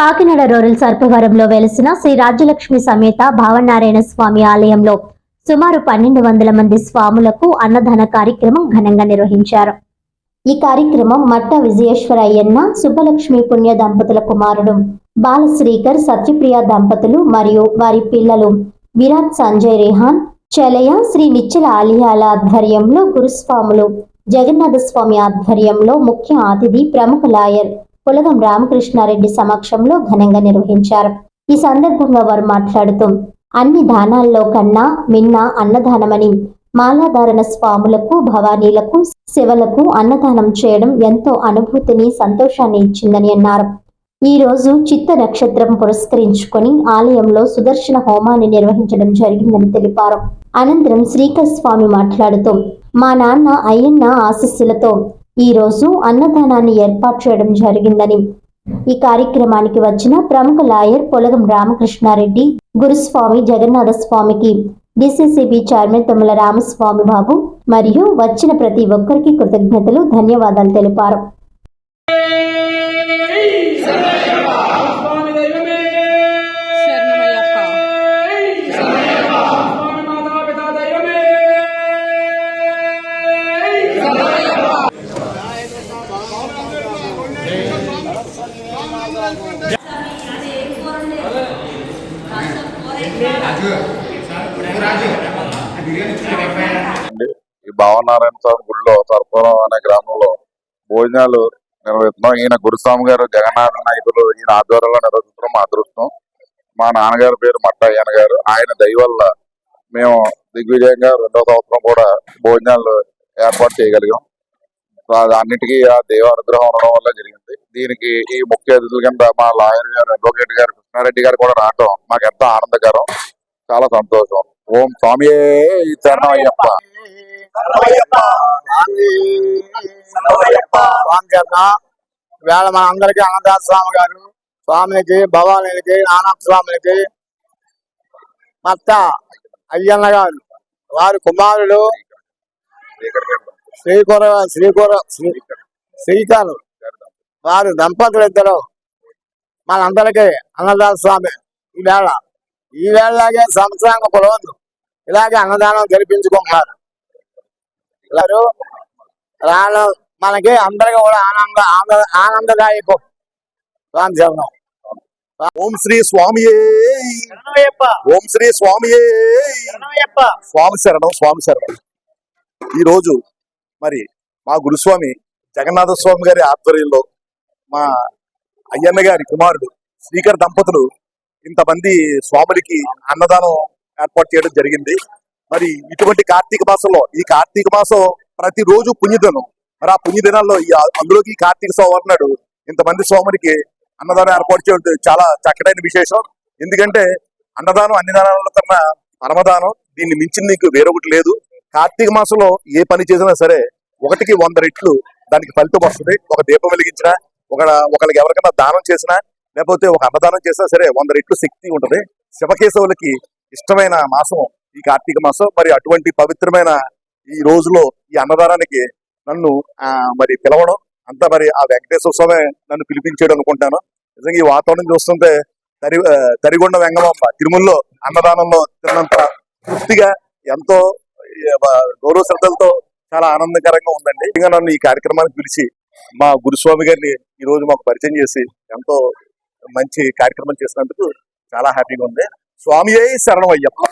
Kakinada rural సర్పవరంలో వెలిసిన శ్రీ రాజ్యలక్ష్మి సమేత భావనారాయణ స్వామి ఆలయంలో సుమారు పన్నెండు వందల మంది స్వాములకు అన్నదాన కార్యక్రమం ఘనంగా నిర్వహించారు. ఈ కార్యక్రమం మట్ట విజయేశ్వర అయ్యన్న సుబ్బలక్ష్మి పుణ్య దంపతుల కుమారుడు బాలశ్రీకర్ సత్యప్రియ దంపతులు మరియు వారి పిల్లలు విరాట్ సంజయ్ రేహాన్ చలయ శ్రీ నిచ్చల ఆలియాల ఆధ్వర్యంలో గురుస్వాములు జగన్నాథ స్వామి ఆధ్వర్యంలో ముఖ్య అతిథి ప్రముఖ లాయర్ పులగం రామకృష్ణారెడ్డి సమక్షంలో ఘనంగా నిర్వహించారు. ఈ సందర్భంగా వారు మాట్లాడుతూ అన్ని దానాల్లో కన్నా మిన్న అన్నదానమని మాలాధారణ స్వాములకు భవానీలకు శివలకు అన్నదానం చేయడం ఎంతో అనుభూతిని సంతోషాన్ని ఇచ్చిందని అన్నారు. ఈ రోజు చిత్త నక్షత్రం పురస్కరించుకొని ఆలయంలో సుదర్శన హోమాన్ని నిర్వహించడం జరిగిందని తెలిపారు. అనంతరం శ్రీకర్ స్వామి మాట్లాడుతూ మా నాన్న అయ్యన్న ఆశస్సులతో ఈ రోజు అన్నదానాన్ని ఏర్పాటు చేయడం జరిగిందని. ఈ కార్యక్రమానికి వచ్చిన ప్రముఖ లాయర్ పొలగం రామకృష్ణారెడ్డి గురుస్వామి జగన్నాథ స్వామికి డిసిసిబి చైర్మన్ తుమ్మల రామస్వామి బాబు మరియు వచ్చిన ప్రతి ఒక్కరికి కృతజ్ఞతలు ధన్యవాదాలు తెలిపారు. ఈ భావనారాయణ స్వామి గుడిలో సర్పురం అనే గ్రామంలో భోజనాలు నిర్వహిస్తున్నాం. ఈయన గురుస్వామి గారు జగన్నాథ నాయకులు ఈయన ఆధ్వర్యంలో నిర్వహిస్తున్నాం మా అదృష్టం. మా నాన్నగారి పేరు మట్ట గారు. ఆయన దయవల్ల మేము దిగ్విజయంగా రెండో సంవత్సరం కూడా భోజనాలు ఏర్పాటు చేయగలిగాం. అన్నిటికీ ఆ దేవ అనుగ్రహం ఉండడం వల్ల జరిగింది. దీనికి ఈ ముఖ్య అతిథుల కింద మా లాయర్ గారు అడ్వకేట్ గారు కృష్ణారెడ్డి గారు కూడా రావడం మాకు ఎంతో ఆనందకరం. చాలా సంతోషం. ఓం స్వామి శరణం అయ్యప్ప స్వామి వేళ మన అందరికీ అన్నదాస స్వామి గారు స్వామికి భవానికి నానా స్వామికి మత్త అయ్యన్న గారు వారి కుమారుడు శ్రీకూర శ్రీకూర శ్రీ- శ్రీకారు వారు దంపతులు ఇద్దరు. మనందరికీ అన్నదాత స్వామి. ఈ వేళ ఈ వేళలాగే సంవత్సరానికి ఒక రోజు ఇలాగే అన్నదానం జరిపించుకుంటున్నారు. ఇలారు రాను మనకి అందరికీ కూడా ఆనంద ఆనంద ఆనందదాయకం. స్వామి శరణం. ఓం శ్రీ స్వామి ఓం శ్రీ స్వామి స్వామి శరణం స్వామి శరణం. ఈ రోజు మరి మా గురుస్వామి జగన్నాథ స్వామి గారి ఆధ్వర్యంలో మా అయ్యన్న గారి కుమారుడు శ్రీకర్ దంపతులు ఇంతమంది స్వాములకి అన్నదానం ఏర్పాటు చేయడం జరిగింది. మరి ఇటువంటి కార్తీక మాసంలో ఈ కార్తీక మాసం ప్రతిరోజు పుణ్యదినం. మరి ఆ పుణ్యదినాల్లో ఈ అందులోకి కార్తీక సోమవారం నాడు ఇంతమంది స్వాములకి అన్నదానం ఏర్పాటు చేయడం చాలా చక్కటైన విశేషం. ఎందుకంటే అన్నదానం అన్ని దానాల కన్నా పరమదానం దీన్ని మించింది నీకు వేరొకటి లేదు. కార్తీక మాసంలో ఏ పని చేసినా సరే ఒకటికి వంద రెట్లు దానికి ఫలితం వస్తుంది. ఒక దీపం వెలిగించినా ఒక ఒకరికి ఎవరికైనా దానం చేసినా లేకపోతే ఒక అన్నదానం చేసినా సరే వంద రెట్లు శక్తి ఉంటుంది. శివకేశవులకి ఇష్టమైన మాసం ఈ కార్తీక మాసం. మరి అటువంటి పవిత్రమైన ఈ రోజులో ఈ అన్నదానానికి నన్ను మరి పిలవడం అంతా మరి ఆ వెంకటేశ్వర స్వామి నన్ను పిలిపించాడు అనుకుంటాను. నిజంగా ఈ వాతావరణం చూస్తుంటే తరి తరిగొండ వెంగమమ్మ తిరుమలలో అన్నదానంలో తిన్నంత తృప్తిగా ఎంతో గౌరవ శ్రద్ధలతో చాలా ఆనందకరంగా ఉందండి. ఇంకా నన్ను ఈ కార్యక్రమానికి పిలిచి మా గురుస్వామి గారిని ఈ రోజు మాకు పరిచయం చేసి ఎంతో మంచి కార్యక్రమం చేసినందుకు చాలా హ్యాపీగా ఉంది. స్వామి శరణం అయ్యప్ప